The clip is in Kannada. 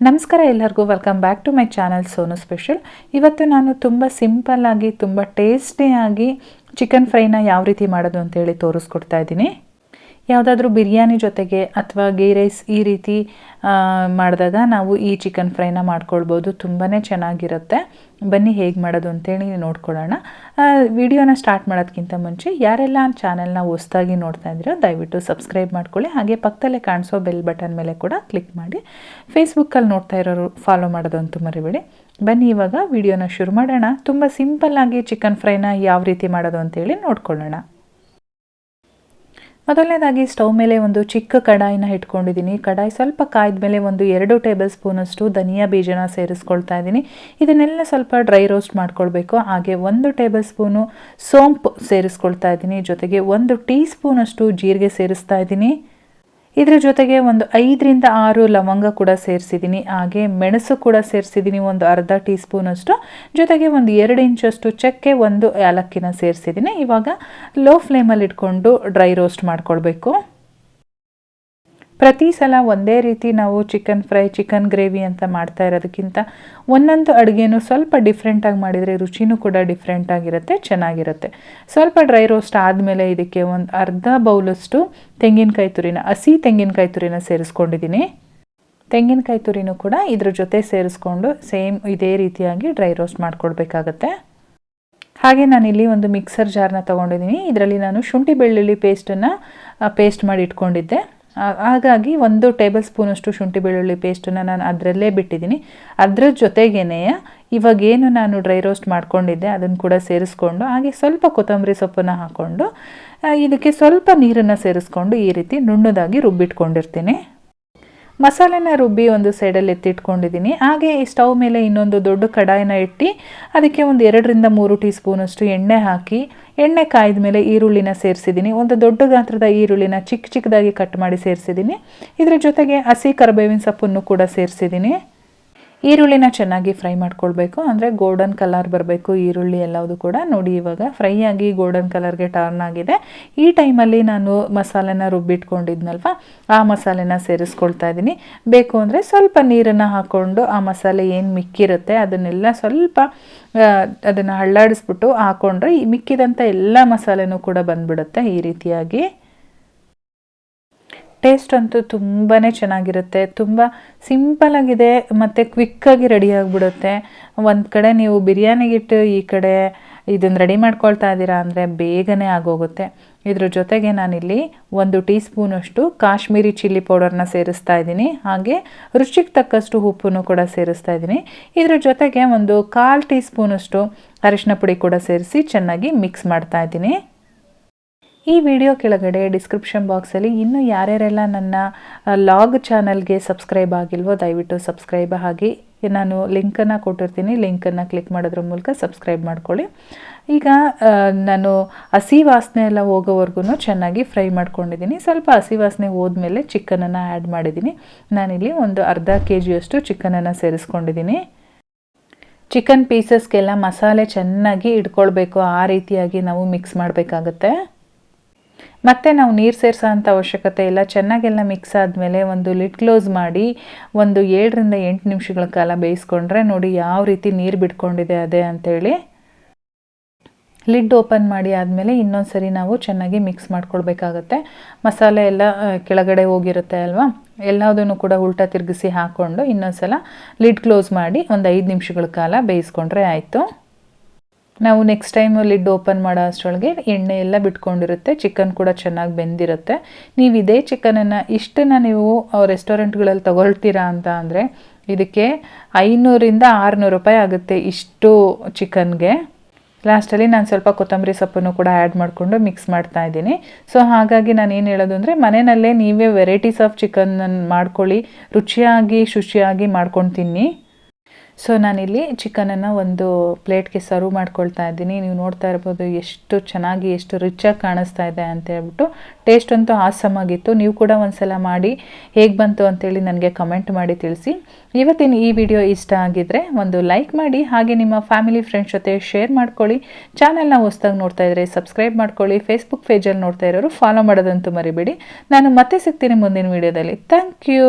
ನಮಸ್ಕಾರ ಎಲ್ಲರಿಗೂ welcome back to my channel Sonu special ಇವತ್ತು ನಾನು ತುಂಬ ಸಿಂಪಲ್ಲಾಗಿ ತುಂಬ ಟೇಸ್ಟಿಯಾಗಿ ಚಿಕನ್ ಫ್ರೈನ ಯಾವ ರೀತಿ ಮಾಡೋದು ಅಂತೇಳಿ ತೋರಿಸ್ಕೊಡ್ತಾ ಇದ್ದೀನಿ. ಯಾವುದಾದ್ರೂ ಬಿರಿಯಾನಿ ಜೊತೆಗೆ ಅಥವಾ ಗೀ ರೈಸ್ ಈ ರೀತಿ ಮಾಡಿದಾಗ ನಾವು ಈ ಚಿಕನ್ ಫ್ರೈನ ಮಾಡ್ಕೊಳ್ಬೋದು. ತುಂಬಾ ಚೆನ್ನಾಗಿರುತ್ತೆ. ಬನ್ನಿ ಹೇಗೆ ಮಾಡೋದು ಅಂತೇಳಿ ನೋಡ್ಕೊಳ್ಳೋಣ. ವಿಡಿಯೋನ ಸ್ಟಾರ್ಟ್ ಮಾಡೋದಕ್ಕಿಂತ ಮುಂಚೆ ಯಾರೆಲ್ಲ ಚಾನೆಲ್ನ ಹೊಸ್ದಾಗಿ ನೋಡ್ತಾ ಇದ್ದೀರೋ ದಯವಿಟ್ಟು ಸಬ್ಸ್ಕ್ರೈಬ್ ಮಾಡ್ಕೊಳ್ಳಿ. ಹಾಗೆ ಪಕ್ಕದಲ್ಲೇ ಕಾಣಿಸೋ ಬೆಲ್ ಬಟನ್ ಮೇಲೆ ಕೂಡ ಕ್ಲಿಕ್ ಮಾಡಿ. ಫೇಸ್ಬುಕ್ಕಲ್ಲಿ ನೋಡ್ತಾ ಇರೋರು ಫಾಲೋ ಮಾಡೋದಂತೂ ಮರಿಬೇಡಿ. ಬನ್ನಿ ಇವಾಗ ವಿಡಿಯೋನ ಶುರು ಮಾಡೋಣ. ತುಂಬ ಸಿಂಪಲ್ಲಾಗಿ ಚಿಕನ್ ಫ್ರೈನ ಯಾವ ರೀತಿ ಮಾಡೋದು ಅಂತೇಳಿ ನೋಡ್ಕೊಳ್ಳೋಣ. ಮೊದಲನೇದಾಗಿ ಸ್ಟವ್ ಮೇಲೆ ಒಂದು ಚಿಕ್ಕ ಕಡಾಯಿನ ಇಟ್ಕೊಂಡಿದ್ದೀನಿ. ಕಡಾಯಿ ಸ್ವಲ್ಪ ಕಾಯ್ದ ಮೇಲೆ ಒಂದು ಎರಡು ಟೇಬಲ್ ಸ್ಪೂನಷ್ಟು ಧನಿಯಾ ಬೀಜನ ಸೇರಿಸ್ಕೊಳ್ತಾ ಇದ್ದೀನಿ. ಇದನ್ನೆಲ್ಲ ಸ್ವಲ್ಪ ಡ್ರೈ ರೋಸ್ಟ್ ಮಾಡ್ಕೊಳ್ಬೇಕು. ಹಾಗೆ ಒಂದು ಟೇಬಲ್ ಸ್ಪೂನು ಸೋಂಪು ಸೇರಿಸ್ಕೊಳ್ತಾ ಇದ್ದೀನಿ. ಜೊತೆಗೆ ಒಂದು ಟೀ ಸ್ಪೂನಷ್ಟು ಜೀರಿಗೆ ಸೇರಿಸ್ತಾ ಇದ್ದೀನಿ. ಇದ್ರ ಜೊತೆಗೆ ಒಂದು ಐದರಿಂದ ಆರು ಲವಂಗ ಕೂಡ ಸೇರಿಸಿದ್ದೀನಿ, ಹಾಗೆ ಮೆಣಸು ಕೂಡ ಸೇರಿಸಿದ್ದೀನಿ ಒಂದು ಅರ್ಧ ಟೀ ಸ್ಪೂನಷ್ಟು ಜೊತೆಗೆ ಒಂದು ಎರಡು ಇಂಚಷ್ಟು ಚಕ್ಕೆ ಒಂದು ಏಲಕ್ಕಿನ ಸೇರಿಸಿದ್ದೀನಿ. ಇವಾಗ ಲೋ ಫ್ಲೇಮಲ್ಲಿ ಇಟ್ಕೊಂಡು ಡ್ರೈ ರೋಸ್ಟ್ ಮಾಡ್ಕೊಳ್ಬೇಕು. ಪ್ರತಿ ಸಲ ಒಂದೇ ರೀತಿ ನಾವು ಚಿಕನ್ ಫ್ರೈ ಚಿಕನ್ ಗ್ರೇವಿ ಅಂತ ಮಾಡ್ತಾ ಇರೋದಕ್ಕಿಂತ ಒಂದೊಂದು ಅಡುಗೆನೂ ಸ್ವಲ್ಪ ಡಿಫ್ರೆಂಟಾಗಿ ಮಾಡಿದರೆ ರುಚಿನೂ ಕೂಡ ಡಿಫ್ರೆಂಟಾಗಿರುತ್ತೆ ಚೆನ್ನಾಗಿರುತ್ತೆ. ಸ್ವಲ್ಪ ಡ್ರೈ ರೋಸ್ಟ್ ಆದಮೇಲೆ ಇದಕ್ಕೆ ಒಂದು ಅರ್ಧ ಬೌಲಷ್ಟು ತೆಂಗಿನಕಾಯಿ ತುರಿನ, ಹಸಿ ತೆಂಗಿನಕಾಯಿ ತುರಿನ ಸೇರಿಸ್ಕೊಂಡಿದ್ದೀನಿ. ತೆಂಗಿನಕಾಯಿ ತುರಿನೂ ಕೂಡ ಇದ್ರ ಜೊತೆ ಸೇರಿಸ್ಕೊಂಡು ಸೇಮ್ ಇದೇ ರೀತಿಯಾಗಿ ಡ್ರೈ ರೋಸ್ಟ್ ಮಾಡಿಕೊಡ್ಬೇಕಾಗತ್ತೆ. ಹಾಗೆ ನಾನಿಲ್ಲಿ ಒಂದು ಮಿಕ್ಸರ್ ಜಾರ್ನ ತೊಗೊಂಡಿದ್ದೀನಿ. ಇದರಲ್ಲಿ ನಾನು ಶುಂಠಿ ಬೆಳ್ಳುಳ್ಳಿ ಪೇಸ್ಟನ್ನು ಪೇಸ್ಟ್ ಮಾಡಿ ಇಟ್ಕೊಂಡಿದ್ದೆ. ಹಾಗಾಗಿ ಒಂದು ಟೇಬಲ್ ಸ್ಪೂನಷ್ಟು ಶುಂಠಿ ಬೆಳ್ಳುಳ್ಳಿ ಪೇಸ್ಟನ್ನು ನಾನು ಅದರಲ್ಲೇ ಬಿಟ್ಟಿದ್ದೀನಿ. ಅದರ ಜೊತೆಗೇನೆ ಇವಾಗೇನು ನಾನು ಡ್ರೈ ರೋಸ್ಟ್ ಮಾಡ್ಕೊಂಡಿದ್ದೆ, ಅದನ್ನು ಕೂಡ ಸೇರಿಸ್ಕೊಂಡು, ಹಾಗೆ ಸ್ವಲ್ಪ ಕೊತ್ತಂಬರಿ ಸೊಪ್ಪನ್ನು ಹಾಕ್ಕೊಂಡು ಇದಕ್ಕೆ ಸ್ವಲ್ಪ ನೀರನ್ನು ಸೇರಿಸ್ಕೊಂಡು ಈ ರೀತಿ ನುಣ್ಣದಾಗಿ ರುಬ್ಬಿಟ್ಕೊಂಡಿರ್ತೀನಿ. ಮಸಾಲೆನ ರುಬ್ಬಿ ಒಂದು ಸೈಡಲ್ಲಿ ಎತ್ತಿಟ್ಕೊಂಡಿದ್ದೀನಿ. ಹಾಗೆ ಈ ಸ್ಟವ್ ಮೇಲೆ ಇನ್ನೊಂದು ದೊಡ್ಡ ಕಡಾಯಿನ ಇಟ್ಟು ಅದಕ್ಕೆ ಒಂದು ಎರಡರಿಂದ ಮೂರು ಟೀ ಸ್ಪೂನಷ್ಟು ಎಣ್ಣೆ ಹಾಕಿ, ಎಣ್ಣೆ ಕಾಯ್ದ ಮೇಲೆ ಈರುಳ್ಳಿನ ಸೇರಿಸಿದ್ದೀನಿ. ಒಂದು ದೊಡ್ಡ ಗಾತ್ರದ ಈರುಳ್ಳಿನ ಚಿಕ್ಕ ಚಿಕ್ಕದಾಗಿ ಕಟ್ ಮಾಡಿ ಸೇರಿಸಿದ್ದೀನಿ. ಇದರ ಜೊತೆಗೆ ಹಸಿ ಕರಿಬೇವಿನ ಸೊಪ್ಪನ್ನು ಕೂಡ ಸೇರಿಸಿದ್ದೀನಿ. ಈರುಳ್ಳಿನ ಚೆನ್ನಾಗಿ ಫ್ರೈ ಮಾಡ್ಕೊಳ್ಬೇಕು. ಅಂದರೆ ಗೋಲ್ಡನ್ ಕಲರ್ ಬರಬೇಕು ಈರುಳ್ಳಿ ಎಲ್ಲವುದು ಕೂಡ. ನೋಡಿ ಇವಾಗ ಫ್ರೈ ಆಗಿ ಗೋಲ್ಡನ್ ಕಲರ್ಗೆ ಟರ್ನ್ ಆಗಿದೆ. ಈ ಟೈಮಲ್ಲಿ ನಾನು ಮಸಾಲೆನ ರುಬ್ಬಿಟ್ಕೊಂಡಿದ್ನಲ್ವ? ಆ ಮಸಾಲೆನ ಸೇರಿಸ್ಕೊಳ್ತಾ ಇದ್ದೀನಿ. ಬೇಕು ಅಂದರೆ ಸ್ವಲ್ಪ ನೀರನ್ನು ಹಾಕ್ಕೊಂಡು ಆ ಮಸಾಲೆ ಏನು ಮಿಕ್ಕಿರುತ್ತೆ ಅದನ್ನೆಲ್ಲ ಸ್ವಲ್ಪ ಅದನ್ನು ಹಳ್ಳಾಡಿಸ್ಬಿಟ್ಟು ಹಾಕ್ಕೊಂಡ್ರೆ ಈ ಮಿಕ್ಕಿದಂಥ ಎಲ್ಲ ಮಸಾಲೆನೂ ಕೂಡ ಬಂದ್ಬಿಡುತ್ತೆ ಈ ರೀತಿಯಾಗಿ. ಟೇಸ್ಟ್ ಅಂತೂ ತುಂಬಾ ಚೆನ್ನಾಗಿರುತ್ತೆ. ತುಂಬ ಸಿಂಪಲಾಗಿದೆ ಮತ್ತು ಕ್ವಿಕ್ಕಾಗಿ ರೆಡಿ ಆಗಿಬಿಡುತ್ತೆ. ಒಂದು ಕಡೆ ನೀವು ಬಿರಿಯಾನಿಗಿಟ್ಟು ಈ ಕಡೆ ಇದನ್ನು ರೆಡಿ ಮಾಡ್ಕೊಳ್ತಾ ಇದ್ದೀರಾ ಅಂದರೆ ಬೇಗನೆ ಆಗೋಗುತ್ತೆ. ಇದ್ರ ಜೊತೆಗೆ ನಾನಿಲ್ಲಿ ಒಂದು ಟೀ ಸ್ಪೂನಷ್ಟು ಕಾಶ್ಮೀರಿ ಚಿಲ್ಲಿ ಪೌಡರ್ನ ಸೇರಿಸ್ತಾ ಇದ್ದೀನಿ ಹಾಗೆ ರುಚಿಗೆ ತಕ್ಕಷ್ಟು ಉಪ್ಪನ್ನು ಕೂಡ ಸೇರಿಸ್ತಾ ಇದ್ದೀನಿ ಇದ್ರ ಜೊತೆಗೆ ಒಂದು ಕಾಲು ಟೀ ಸ್ಪೂನಷ್ಟು ಅರಿಶಿನ ಪುಡಿ ಕೂಡ ಸೇರಿಸಿ ಚೆನ್ನಾಗಿ ಮಿಕ್ಸ್ ಮಾಡ್ತಾ ಇದ್ದೀನಿ ಈ ವಿಡಿಯೋ ಕೆಳಗಡೆ ಡಿಸ್ಕ್ರಿಪ್ಷನ್ ಬಾಕ್ಸಲ್ಲಿ ಇನ್ನೂ ಯಾರ್ಯಾರೆಲ್ಲ ನನ್ನ ಲಾಗ್ ಚಾನಲ್ಗೆ ಸಬ್ಸ್ಕ್ರೈಬ್ ಆಗಿಲ್ವೋ ದಯವಿಟ್ಟು ಸಬ್ಸ್ಕ್ರೈಬ್ ಆಗಿ ನಾನು ಲಿಂಕನ್ನು ಕೊಟ್ಟಿರ್ತೀನಿ ಲಿಂಕನ್ನು ಕ್ಲಿಕ್ ಮಾಡೋದ್ರ ಮೂಲಕ ಸಬ್ಸ್ಕ್ರೈಬ್ ಮಾಡ್ಕೊಳ್ಳಿ. ಈಗ ನಾನು ಹಸಿ ವಾಸನೆ ಎಲ್ಲ ಹೋಗೋವರೆಗೂ ಚೆನ್ನಾಗಿ ಫ್ರೈ ಮಾಡ್ಕೊಂಡಿದ್ದೀನಿ. ಸ್ವಲ್ಪ ಹಸಿ ವಾಸನೆ ಹೋದ್ಮೇಲೆ ಚಿಕನನ್ನು ಆ್ಯಡ್ ಮಾಡಿದ್ದೀನಿ. ನಾನಿಲ್ಲಿ ಒಂದು ಅರ್ಧ ಕೆ ಜಿಯಷ್ಟು ಚಿಕನನ್ನು ಸೇರಿಸ್ಕೊಂಡಿದ್ದೀನಿ. ಚಿಕನ್ ಪೀಸಸ್ಗೆಲ್ಲ ಮಸಾಲೆ ಚೆನ್ನಾಗಿ ಇಟ್ಕೊಳ್ಬೇಕು. ಆ ರೀತಿಯಾಗಿ ನಾವು ಮಿಕ್ಸ್ ಮಾಡಬೇಕಾಗತ್ತೆ. ಮತ್ತೆ ನಾವು ನೀರು ಸೇರಿಸೋ ಅಂಥ ಅವಶ್ಯಕತೆ ಇಲ್ಲ. ಚೆನ್ನಾಗೆಲ್ಲ ಮಿಕ್ಸ್ ಆದಮೇಲೆ ಒಂದು ಲಿಡ್ ಕ್ಲೋಸ್ ಮಾಡಿ ಒಂದು ಏಳರಿಂದ ಎಂಟು ನಿಮಿಷಗಳ ಕಾಲ ಬೇಯಿಸ್ಕೊಂಡ್ರೆ ನೋಡಿ ಯಾವ ರೀತಿ ನೀರು ಬಿಟ್ಕೊಂಡಿದೆ ಅದೇ ಅಂಥೇಳಿ ಲಿಡ್ ಓಪನ್ ಮಾಡಿ ಆದಮೇಲೆ ಇನ್ನೊಂದು ಸರಿ ನಾವು ಚೆನ್ನಾಗಿ ಮಿಕ್ಸ್ ಮಾಡ್ಕೊಳ್ಬೇಕಾಗತ್ತೆ. ಮಸಾಲೆ ಎಲ್ಲ ಕೆಳಗಡೆ ಹೋಗಿರುತ್ತೆ ಅಲ್ವಾ? ಎಲ್ಲದನ್ನು ಕೂಡ ಉಲ್ಟ ತಿರುಗಿಸಿ ಹಾಕ್ಕೊಂಡು ಇನ್ನೊಂದು ಸಲ ಲಿಡ್ ಕ್ಲೋಸ್ ಮಾಡಿ ಒಂದು ಐದು ನಿಮಿಷಗಳ ಕಾಲ ಬೇಯಿಸ್ಕೊಂಡ್ರೆ ಆಯಿತು. ನಾವು ನೆಕ್ಸ್ಟ್ ಟೈಮ್ ಲಿಡ್ ಓಪನ್ ಮಾಡೋ ಅಷ್ಟರೊಳಗೆ ಎಣ್ಣೆ ಎಲ್ಲ ಬಿಟ್ಕೊಂಡಿರುತ್ತೆ ಚಿಕನ್ ಕೂಡ ಚೆನ್ನಾಗಿ ಬೆಂದಿರುತ್ತೆ. ನೀವು ಇದೇ ಚಿಕನನ್ನು ಇಷ್ಟನ್ನು ನೀವು ರೆಸ್ಟೋರೆಂಟ್ಗಳಲ್ಲಿ ತಗೊಳ್ತೀರಾ ಅಂತ ಅಂದರೆ, ಇದಕ್ಕೆ ಐನೂರಿಂದ ಆರುನೂರು ರೂಪಾಯಿ ಆಗುತ್ತೆ ಇಷ್ಟು ಚಿಕನ್ಗೆ ಲಾಸ್ಟಲ್ಲಿ ನಾನು ಸ್ವಲ್ಪ ಕೊತ್ತಂಬರಿ ಸೊಪ್ಪನ್ನು ಕೂಡ ಆ್ಯಡ್ ಮಾಡಿಕೊಂಡು ಮಿಕ್ಸ್ ಮಾಡ್ತಾ ಇದ್ದೀನಿ. ಸೊ ಹಾಗಾಗಿ ನಾನು ಏನು ಹೇಳೋದು ಅಂದರೆ, ಮನೆಯಲ್ಲೇ ನೀವೇ ವೆರೈಟೀಸ್ ಆಫ್ ಚಿಕನನ್ನು ಮಾಡ್ಕೊಳ್ಳಿ, ರುಚಿಯಾಗಿ, ಶುಚಿಯಾಗಿ ಮಾಡ್ಕೊಂಡು ತಿನ್ನಿ. ಸೊ ನಾನಿಲ್ಲಿ ಚಿಕನನ್ನು ಒಂದು ಪ್ಲೇಟ್ಗೆ ಸರ್ವ್ ಮಾಡ್ಕೊಳ್ತಾ ಇದ್ದೀನಿ. ನೀವು ನೋಡ್ತಾ ಇರ್ಬೋದು ಎಷ್ಟು ಚೆನ್ನಾಗಿ, ಎಷ್ಟು ರಿಚಾಗಿ ಕಾಣಿಸ್ತಾ ಇದೆ ಅಂತ ಹೇಳ್ಬಿಟ್ಟು ಟೇಸ್ಟ್ ಅಂತೂ ಆಸಮ್ ಆಗಿತ್ತು. ನೀವು ಕೂಡ ಒಂದ್ಸಲ ಮಾಡಿ ಹೇಗೆ ಬಂತು ಅಂತೇಳಿ ನನಗೆ ಕಮೆಂಟ್ ಮಾಡಿ ತಿಳಿಸಿ. ಇವತ್ತಿನ ಈ ವಿಡಿಯೋ ಇಷ್ಟ ಆಗಿದ್ರೆ ಒಂದು ಲೈಕ್ ಮಾಡಿ, ಹಾಗೆ ನಿಮ್ಮ ಫ್ಯಾಮಿಲಿ ಫ್ರೆಂಡ್ಸ್ ಜೊತೆ ಶೇರ್ ಮಾಡ್ಕೊಳ್ಳಿ. ಚಾನಲ್ನ ಹೊಸ್ದಾಗಿ ನೋಡ್ತಾ ಇದ್ರೆ ಸಬ್ಸ್ಕ್ರೈಬ್ ಮಾಡ್ಕೊಳ್ಳಿ. ಫೇಸ್ಬುಕ್ ಪೇಜಲ್ಲಿ ನೋಡ್ತಾ ಇರೋರು ಫಾಲೋ ಮಾಡೋದಂತೂ ಮರಿಬೇಡಿ. ನಾನು ಮತ್ತೆ ಸಿಗ್ತೀನಿ ಮುಂದಿನ ವಿಡಿಯೋದಲ್ಲಿ ಥ್ಯಾಂಕ್ ಯು